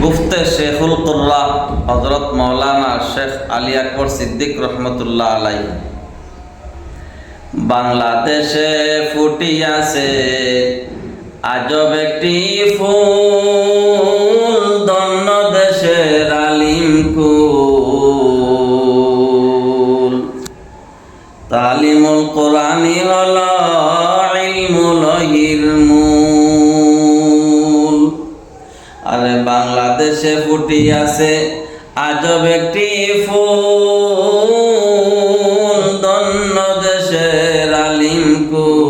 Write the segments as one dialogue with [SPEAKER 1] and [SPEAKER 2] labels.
[SPEAKER 1] গুফতে শেখুল কুর্রা হজরত মৌলানা শেখ আলী আকবর সিদ্দিক রহমতুল্লাহ আলাই বাংলাদেশে ফুটিয়াছে আজব একটি ফুল দন্য দেশের আলিম কুল। তালিমুল কোরআনি হল ইলমুল আরে বাংলাদেশে ফুটি আছে আজব একটি ফুল। দন্য দেশের আলিম কুল।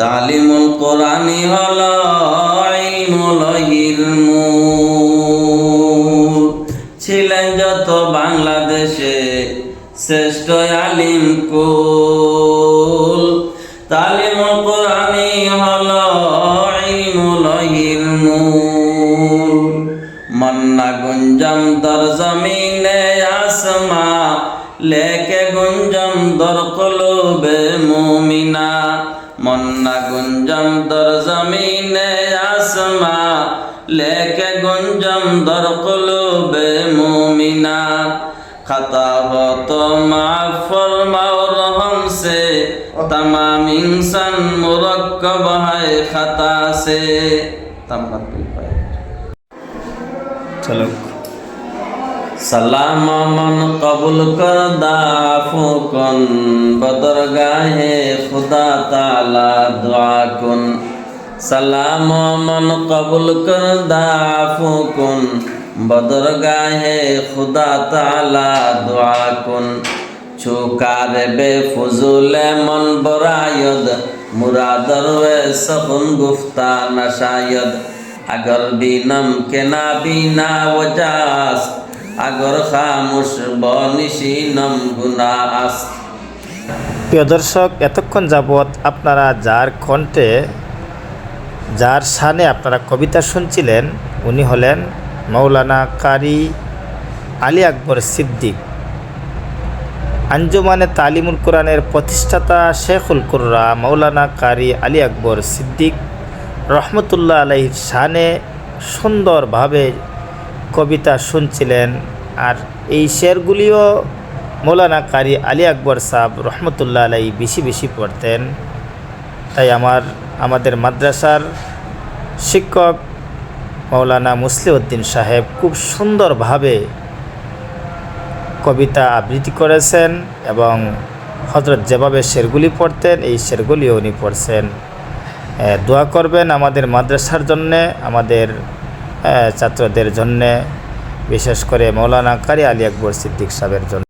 [SPEAKER 1] তালিমুল কোরআনি হল ছিলেন যত বাংলাদেশে শ্রেষ্ঠ আলিম কুল। তালিমুল কোরআনি হল দর জমিনে আসমা, লেকে গুঞ্জম দর কলবে মুমিনা। মন্না গুঞ্জম দর জমিনে আসমা, লেকে গুঞ্জম দর কলবে মুমিনা। خطا ہو تو معاف فرماؤ رحم سے تمام انسان
[SPEAKER 2] مرکب
[SPEAKER 1] ہے خطا سے تمام چلو سلام من قبول کردہ عفو کن بدرگاہ خدا تعالی دعا کن سلام من قبول کردہ عفو کن بدرگاہ خدا تعالی دعا کن چھوکار بے فضول من برائد مرادر و سخن گفتا نشاید اگر بینم کے نابینا وجاست
[SPEAKER 2] প্রিয় দর্শক, এতক্ষণ যাবৎ আপনারা যার কণ্ঠে, যার সানে আপনারা কবিতা শুনছিলেন, উনি হলেন মৌলানা কারি আলী আকবর সিদ্দিক। আঞ্জুমানে তালিমুল কোরআনের প্রতিষ্ঠাতা শেখুল কুর্রা মৌলানা কারি আলী আকবর সিদ্দিক রহমতুল্লাহ আলহির সানে সুন্দরভাবে কবিতা শুনছিলেন। আর এই শেরগুলিও মৌলানা কারি আলী আকবর সাহ রহমতুল্লাহ আলাই বেশি বেশি পড়তেন। তাই আমার, আমাদের মাদ্রাসার শিক্ষক মৌলানা মুসলিউদ্দিন সাহেব খুব সুন্দরভাবে কবিতা আবৃত্তি করেছেন এবং হজরত যেভাবে শেরগুলি পড়তেন, এই শেরগুলিও উনি পড়ছেন। দোয়া করবেন আমাদের মাদ্রাসার জন্যে, আমাদের ছাত্রদের জন্যে বিশেষ করে মৌলানা কারি আলী আকবর সিদ্দিক সাহেবের জন্য।